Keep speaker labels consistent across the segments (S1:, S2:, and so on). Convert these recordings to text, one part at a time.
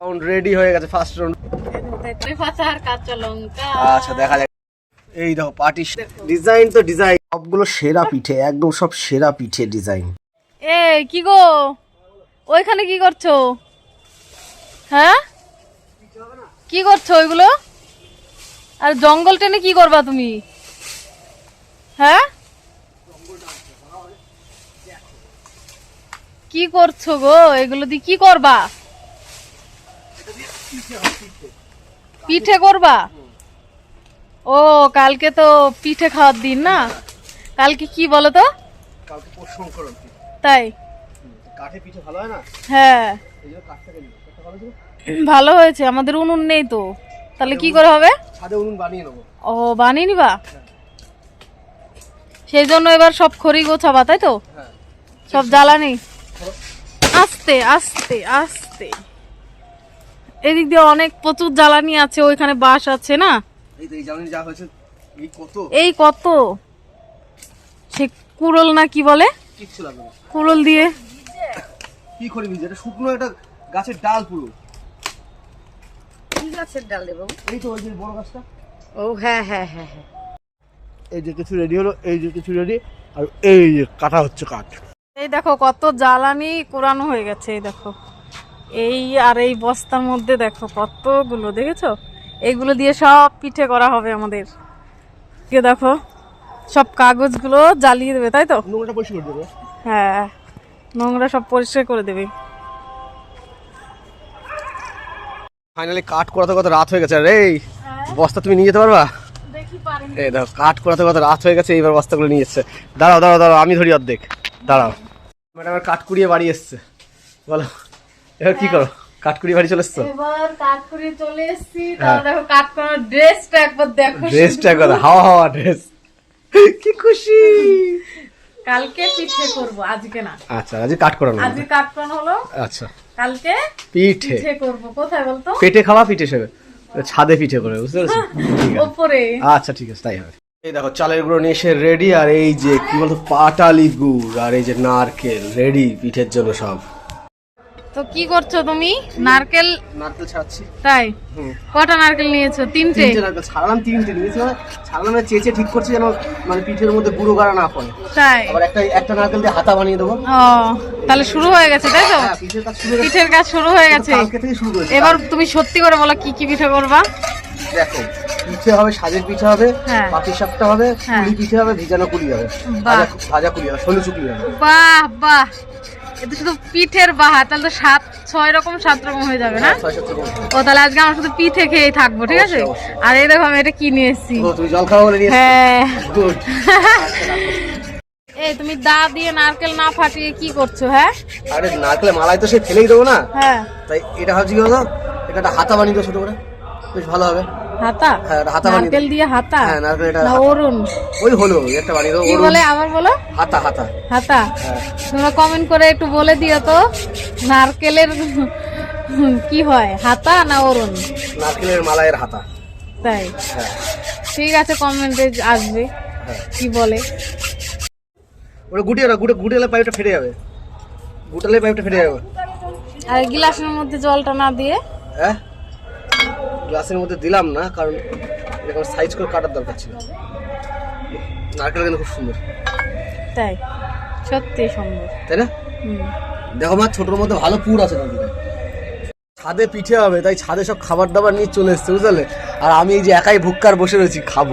S1: Round ready হয়ে গেছে first round আচ্ছা দেখা যাক। এই দেখো পার্টি ডিজাইন তো ডিজাইন সবগুলো সেরা পিঠে একদম সব সেরা পিঠে ডিজাইন
S2: এ কি গো? ওইখানে কি করছ? হ্যাঁ? কি করছ ওইগুলো? আর জঙ্গল টেনে কি করবা তুমি? হ্যাঁ? কি করছ গো? এগুলো দিয়ে কি করবা? পিঠে করবা? ও কালকে তো পিঠে খাওয়ার দিন না? কালকে কি বলো তো?
S1: কালকে
S2: তাই।
S1: কাঠে পিঠে ভালো হয় না?
S2: হ্যাঁ।
S1: ভালো
S2: হয়েছে? আমাদের উনুন নেই তো। তাহলে কি করে হবে?
S1: ছাদে উনুন বানিয়ে নেব।
S2: ও বানিয়ে নিবা? সেই জন্য এবার সব খড়ি গোছাবা তাই তো?
S1: হ্যাঁ।
S2: সব জ্বালানি? আস্তে আস্তে আস্তে। এদিক দিয়ে অনেক প্রচুর জ্বালানি আছে ওইখানে বাস আছে না?
S1: এই কত?
S2: সে কুড়োল না কি বলে? কুড়োল দিয়ে।
S1: কি করে ভিজে? এটা শুকনো একটা গাছের ডাল পুরো।
S3: কি গাছের ডাল দেবো
S1: এই তো ওই যে বড় গাছটা।
S3: ও হ্যাঁ হ্যাঁ হ্যাঁ হ্যাঁ।
S1: এই যে কিছু রেডি হলো এই যে কিছু রেডি আর এই যে কাটা হচ্ছে কাঠ।
S2: এই দেখো কত জ্বালানি কোরানো হয়ে গেছে এই দেখো। এই আর এই বস্তার মধ্যে দেখো কতগুলো দেখেছ? এইগুলো দিয়ে সব পিঠে করা হবে আমাদের। কে দেখো সব কাগজগুলো জ্বালিয়ে দেবে তাই তো?
S1: নোংরাটা পরিষ্কার করে দেবে।
S2: হ্যাঁ নোংরা সব পরিষ্কার করে দেবে।
S1: ফাইনালি কাঠ করাতে কত রাত হয়ে গেছে আরে এই বস্তা তুমি নিয়ে যেতে পারবা? এই দেখো কাঠ করাতে কত রাত হয়ে গেছে এইবার বস্তাগুলো নিয়ে এসছে। দাঁড়াও দাঁড়াও দাঁড়াও আমি ধরি অর্ধেক। দাঁড়াও। ম্যাডাম কাঠ কুড়িয়ে বাড়ি এসছে। বলো। এবার কি করো? কাঠ বাড়ি চলে এসছো?
S2: এবার কাট চলে এসেছি। তাহলে দেখো কাট করার ড্রেসটা একবার দেখো
S1: ড্রেসটা একবার হাওয়া হাওয়া ড্রেস। কি খুশি!
S2: কালকে পিঠে করব আজকে না।
S1: আচ্ছা আজ কাঠ করানো
S2: আজকে কাট করানো হলো।
S1: আচ্ছা।
S2: কালকে
S1: পিঠে।
S2: পিঠে করব। কোথায় বলতো?
S1: পেটে খাওয়া পিঠে সেবে ছাদে পিঠে করে বুঝতে পেরেছ?
S2: ওপরে।
S1: আচ্ছা ঠিক আছে তাই হবে। এই দেখো চালের গুঁড়ো নিয়ে এসে রেডি আর এই যে কি বলতো পাটালি গুড় আর এই যে নারকেল রেডি পিঠের জন্য সব।
S2: তো কি করছ তুমি? নারকেল?
S1: নারকেল ছাড়াচ্ছি
S2: তাই? কটা নারকেল নিয়েছো? তিনটে?
S1: তিনটে নারকেল ছাড়লাম তিনটে নিয়েছি। মানে ছাড়লাম না চেঁচে ঠিক করছি যেন মানে পিঠের মধ্যে গুঁড়ো গাড়া না পড়ে
S2: তাই?
S1: আবার একটা একটা নারকেল দিয়ে হাতা বানিয়ে দেবো।
S2: ও তাহলে শুরু হয়ে গেছে তাই তো?
S1: হ্যাঁ পিঠের কাজ শুরু হয়ে গেছে।
S2: শুরু হয়ে গেছে।
S1: কালকে থেকে শুরু
S2: এবার তুমি সত্যি করে বলো কি কি পিঠে করবা?
S1: দেখো পিঠে হবে সাজের পিঠে হবে
S2: হ্যাঁ।
S1: পাটি সাপটা হবে
S2: হ্যাঁ।
S1: পিঠে হবে ভিজানো কুড়ি হবে। ভাজা কুড়ি হবে ষোলো চুকলি হবে।
S2: বাহ বাহ। এটা শুধু পিঠের বাহা তাহলে তো সাত ছয় রকম সাত রকম হয়ে যাবে না?
S1: করে।
S2: ও তাহলে আজকে আমরা শুধু পিঠে খেয়ে থাকব ঠিক আছে। আর এই দেখো আমি এটা কিনে এসেছি।
S1: বলে
S2: হ্যাঁ। এই তুমি দা দিয়ে নারকেল না ফাটিয়ে কি করছ হ্যাঁ?
S1: আরে নারকেলের মালাই তো সে ফেলেই দেবো না?
S2: হ্যাঁ।
S1: তাই এটা ভাবছি কি বলতো? এটা একটা হাতা বানিয়ে দেবো ছোট করে। বেশ ভালো হবে।
S2: হাতা?
S1: হ্যাঁ হাতা
S2: নারকেল দিয়ে হাতা?
S1: হ্যাঁ নারকেল এটা
S2: না অরুণ।
S1: ওই হলো একটা
S2: কি বলে আবার বলো?
S1: হাতা হাতা।
S2: হাতা?
S1: হ্যাঁ।
S2: তোমরা কমেন্ট করে একটু বলে দিও তো নারকেলের কি হয়? হাতা না অরুণ?
S1: নারকেলের মালাইয়ের হাতা।
S2: তাই? ঠিক আছে কমেন্টে আসবে কি বলে।
S1: ওটা গুটিয়ে না গুটে গুটেলে পাইপটা ফেটে যাবে। গুটালে পাইপটা ফেটে যাবে।
S2: আর গ্লাসের মধ্যে জলটা না দিয়ে
S1: হ্যাঁ? গ্লাসের মধ্যে দিলাম না কারণ এরকম সাইজ করে কাটার দরকার ছিল। নারকেল কিন্তু খুব সুন্দর।
S2: তাই? সত্যি সুন্দর।
S1: তাই না? দেখো মা ছোটোর মধ্যে ভালো পুর আছে নারকেলের ছাদে পিঠে হবে তাই ছাদে সব খাবার দাবার নিয়ে চলে এসছে বুঝলে? আর আমি এই যে একাই ভুক্কার বসে রয়েছি খাব।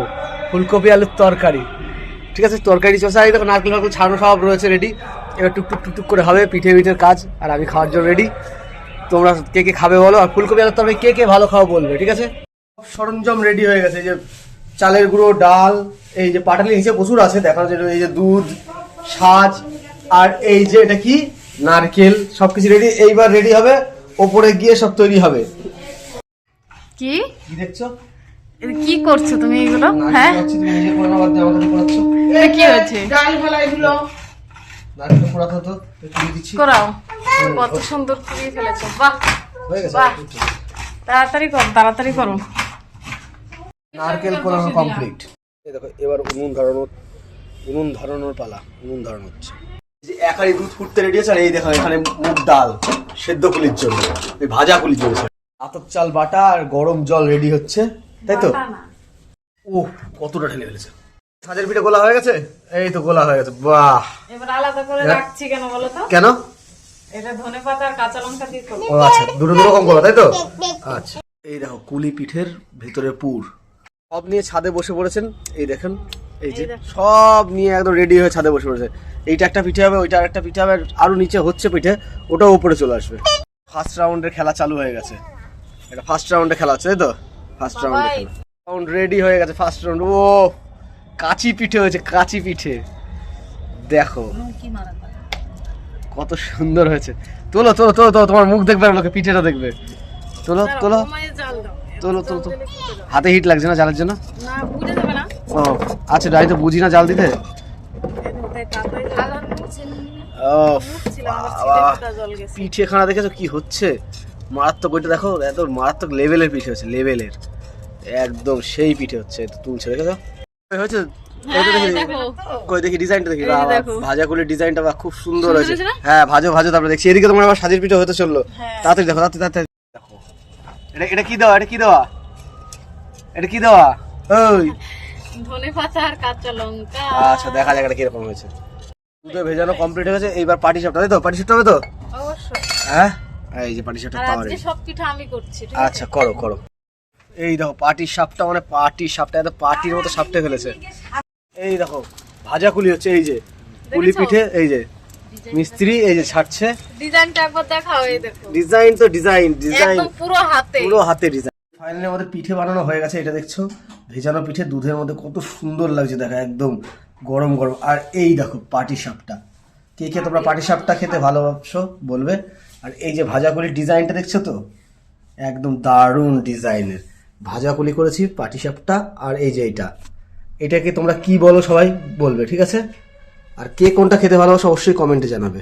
S1: ফুলকপি আলুর তরকারি। ঠিক আছে? তরকারি চষা এই দেখো নারকেল নারকেল ছাড়ানো সব রয়েছে রেডি এবার টুকটুক টুকটুক করে হবে পিঠে পিঠের কাজ আর আমি খাওয়ার জন্য রেডি তোমরা কে কে খাবে বলো আর ফুলকপি আলুর তরকারি কে কে ভালো খাওয়া বলবে ঠিক আছে? সব সরঞ্জাম রেডি হয়ে গেছে এই যে চালের গুঁড়ো ডাল এই যে পাটালি নিচে প্রচুর আছে দেখানোর জন্য এই যে দুধ সাজ আর এই যে এটা কি? নারকেল সবকিছু রেডি এইবার রেডি হবে ওপরে গিয়ে সব তৈরি হবে।
S2: কি?
S1: কি দেখছ?
S2: কি করছ তুমি এগুলো? হ্যাঁ? কি হয়েছে?
S3: ডাল ভালা এগুলো।
S1: নারকেল হতো একটু দিয়ে দিচ্ছি।
S2: করাও। কত সুন্দর করে ফেলেছো। বাহ।
S1: হয়ে গেছে।
S2: বাহ। তাড়াতাড়ি করো তাড়াতাড়ি করো।
S1: নারকেল কোরানো কমপ্লিট। এই দেখো এবার উনুন ধরানোর উনুন ধরানোর পালা উনুন ধরানো হচ্ছে। এই যে এক হাঁড়ি দুধ ফুটতে রেডি আছে আর এই দেখো এখানে মুগ ডাল সেদ্ধ কুলির জন্য এই ভাজা কুলির জন্য। আতপ চাল বাটা আর গরম জল রেডি হচ্ছে তাই তো? ও কতটা ঢেলে ফেলেছে। ছাদের পিঠে গোলা হয়ে গেছে? এই তো গোলা হয়ে গেছে। বাহ।
S2: এবার আলাদা করে। রাখছি কেন বলো তো?
S1: কেন?
S2: এটা ধনে পাতা আর কাঁচা লঙ্কা দিয়ে করব।
S1: ও আচ্ছা দুটো দুটো রকম করো তাই তো? আচ্ছা। এই দেখো কুলি পিঠের ভিতরে পুর। সব নিয়ে ছাদে বসে পড়েছেন। এই দেখেন এই যে সব নিয়ে একদম রেডি হয়ে ছাদে বসে পড়েছে। এইটা একটা পিঠে হবে ওইটা একটা পিঠে হবে আর নিচে হচ্ছে পিঠে ওটাও উপরে চলে আসবে। ফার্স্ট রাউন্ডের খেলা চালু হয়ে গেছে। এটা ফার্স্ট রাউন্ডে খেলা হচ্ছে তাই তো? ফার্স্ট রাউন্ডে খেলা। রাউন্ড রেডি হয়ে গেছে ফার্স্ট রাউন্ড ও কাচি পিঠে হয়েছে কাচি পিঠে। দেখো কত সুন্দর হয়েছে। তোলো তোলো তোলো তোলো তোমার মুখ দেখবে লোকে পিঠেটা দেখবে। তোলো তোলো। তোলো তোলো তোলো। হাতে হিট লাগছে না জালের জন্য? ও আচ্ছা আমি তো বুঝি না জাল দিতে। পিঠে খানা দেখেছ কি হচ্ছে? মারাত্মক ওইটা দেখো এত মারাত্মক লেভেলের পিঠে হচ্ছে লেভেলের একদম সেই পিঠে হচ্ছে তুলছে দেখেছ? হয়েছে?
S2: হ্যাঁ, দেখো।
S1: কই দেখি? ডিজাইনটা দেখি। ভাজা ডিজাইনটা খুব সুন্দর হয়েছে।
S2: হয়েছে
S1: হ্যাঁ ভাজো ভাজো তারপরে দেখছি। এদিকে তোমার আবার সাজির পিঠে হতে চলল।
S2: হ্যাঁ।
S1: তাড়াতাড়ি দেখো তাড়াতাড়ি তাড়াতাড়ি দেখো। এটা এটা কি দেওয়া? এটা কি দেওয়া? এটা কি দেওয়া? ওই।
S2: ধনে পাতা আর কাঁচা লঙ্কা।
S1: আচ্ছা দেখা যাক এটা কীরকম হয়েছে। দুধে ভেজানো কমপ্লিট হয়ে গেছে। এইবার পাটি সাপটা তাই তো? পাটি সাপটা হবে তো?
S2: অবশ্যই।
S1: হ্যাঁ? এই যে পাটি সাপটা
S2: আর আজকে সব পিঠা আমি করছি
S1: আচ্ছা করো করো। এই দেখো পাটির সাপটা মানে পাটির সাপটা এত পাটির মতো সাপটা ফেলেছে। এই দেখো ভাজা কুলি হচ্ছে এই যে কুলি পিঠে এই যে মিস্ত্রি এই যে ছাড়ছে।
S2: ডিজাইনটা একবার দেখাও এই দেখো।
S1: ডিজাইন তো ডিজাইন ডিজাইন
S2: একদম পুরো হাতে।
S1: পুরো হাতে ডিজাইন ফাইনালি আমাদের পিঠে বানানো হয়ে গেছে এটা দেখছ? ভেজানো পিঠে দুধের মধ্যে কত সুন্দর লাগছে দেখো একদম গরম গরম। আর এই দেখো পাটি সাপটা। কে কে তোমরা পাটি সাপটা খেতে ভালোবাসো বলবে? আর এই যে ভাজাকুলির ডিজাইনটা দেখছ তো? একদম দারুণ ডিজাইনের ভাজাকুলি করেছি, পাটিসাপটা আর এই যে এটা এটাকে তোমরা কি বলো সবাই বলবে, ঠিক আছে? আর কে কোনটা খেতে ভালোবাসো অবশ্যই কমেন্টে জানাবে।